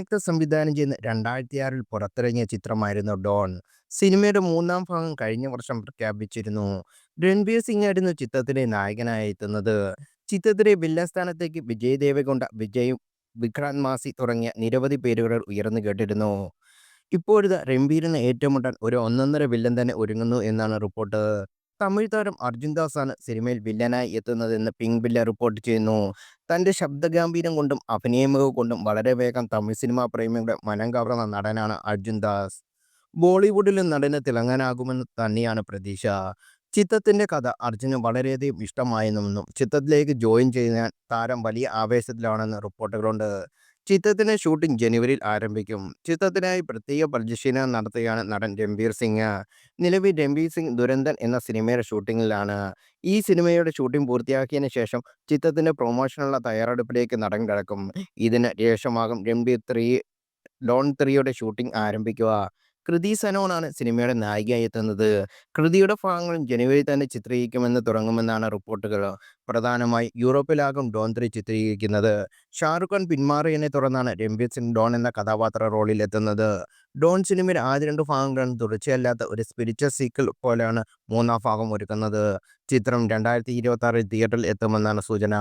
അക്തർ സംവിധാനം ചെയ്യുന്ന രണ്ടായിരത്തി ആറിൽ പുറത്തിറങ്ങിയ ചിത്രമായിരുന്നു ഡോൺ. സിനിമയുടെ മൂന്നാം ഭാഗം കഴിഞ്ഞ വർഷം പ്രഖ്യാപിച്ചിരുന്നു. രൺബീർ സിംഗ് ആയിരുന്നു ചിത്രത്തിലെ നായകനായി എത്തുന്നത്. ചിത്രത്തിലെ വില്ലസ്ഥാനത്തേക്ക് വിജയ് ദേവകൊണ്ട വിജയ്, വിക്രാന്ത് മാസി തുടങ്ങിയ നിരവധി പേരുകൾ ഉയർന്നു കേട്ടിരുന്നു. ഇപ്പോഴത്തെ രൺബീറിന് ഏറ്റുമുട്ടാൻ ഒരു ഒന്നൊന്നര വില്ലൻ തന്നെ ഒരുങ്ങുന്നു എന്നാണ് റിപ്പോർട്ട്. തമിഴ് താരം അർജുൻ ദാസ് ആണ് സിനിമയിൽ വില്ലനായി എത്തുന്നതെന്ന് പിങ്ക് ബില്ല റിപ്പോർട്ട് ചെയ്യുന്നു. തന്റെ ശബ്ദഗാംഭീര്യം കൊണ്ടും അഭിനയമികവ് കൊണ്ടും വളരെ വേഗം തമിഴ് സിനിമാ പ്രേമികളുടെ മനം കവർന്ന നടനാണ് അർജുൻ ദാസ്. ബോളിവുഡിലും നടന് തിളങ്ങാനാകുമെന്ന് തന്നെയാണ് പ്രതീക്ഷ. ചിത്രത്തിന്റെ കഥ അർജുന് വളരെയധികം ഇഷ്ടമായെന്നും ചിത്രത്തിലേക്ക് ജോയിൻ ചെയ്യാൻ താരം വലിയ ആവേശത്തിലാണെന്ന് റിപ്പോർട്ടുകളുണ്ട്. ചിത്രത്തിന്റെ ഷൂട്ടിംഗ് ജനുവരിയിൽ ആരംഭിക്കും. ചിത്രത്തിനായി പ്രത്യേക പരിശീലനം നടത്തുകയാണ് നടൻ രൺബീർ സിംഗ്. നിലവിൽ രൺബീർ സിംഗ് ദുരന്തൻ എന്ന സിനിമയുടെ ഷൂട്ടിങ്ങിലാണ് ഈ സിനിമയുടെ ഷൂട്ടിംഗ് പൂർത്തിയാക്കിയതിന് ശേഷം ചിത്രത്തിന്റെ പ്രൊമോഷനുള്ള തയ്യാറെടുപ്പിലേക്ക് നടൻ കിടക്കും ഇതിന് ശേഷമാകും രൺബീർ ത്രീ ലോൺ ത്രീയുടെ ഷൂട്ടിംഗ് ആരംഭിക്കുക. കൃതി സനോൺ ആണ് സിനിമയുടെ നായികയായി എത്തുന്നത്. കൃതിയുടെ ഭാഗങ്ങളും ജനുവരി തന്നെ ചിത്രീകരിക്കുമെന്ന് തുടങ്ങുമെന്നാണ് റിപ്പോർട്ടുകൾ. പ്രധാനമായി യൂറോപ്പിലാകും ഡോൺ ത്രീ ചിത്രീകരിക്കുന്നത്. ഷാറുഖ് ഖാൻ പിന്മാറിയതിനെ തുടർന്നാണ് രൺവീർ സിംഗ് ഡോൺ എന്ന കഥാപാത്ര റോളിൽ എത്തുന്നത്. ഡോൺ സിനിമയുടെ ആദ്യ രണ്ട് ഭാഗങ്ങളും തുടർച്ചയല്ലാത്ത ഒരു സ്പിരിച്വൽ സീക്കിൾ പോലെയാണ് മൂന്നാം ഭാഗം ഒരുക്കുന്നത്. ചിത്രം രണ്ടായിരത്തി ഇരുപത്തിയാറിൽ തിയേറ്ററിൽ എത്തുമെന്നാണ് സൂചന.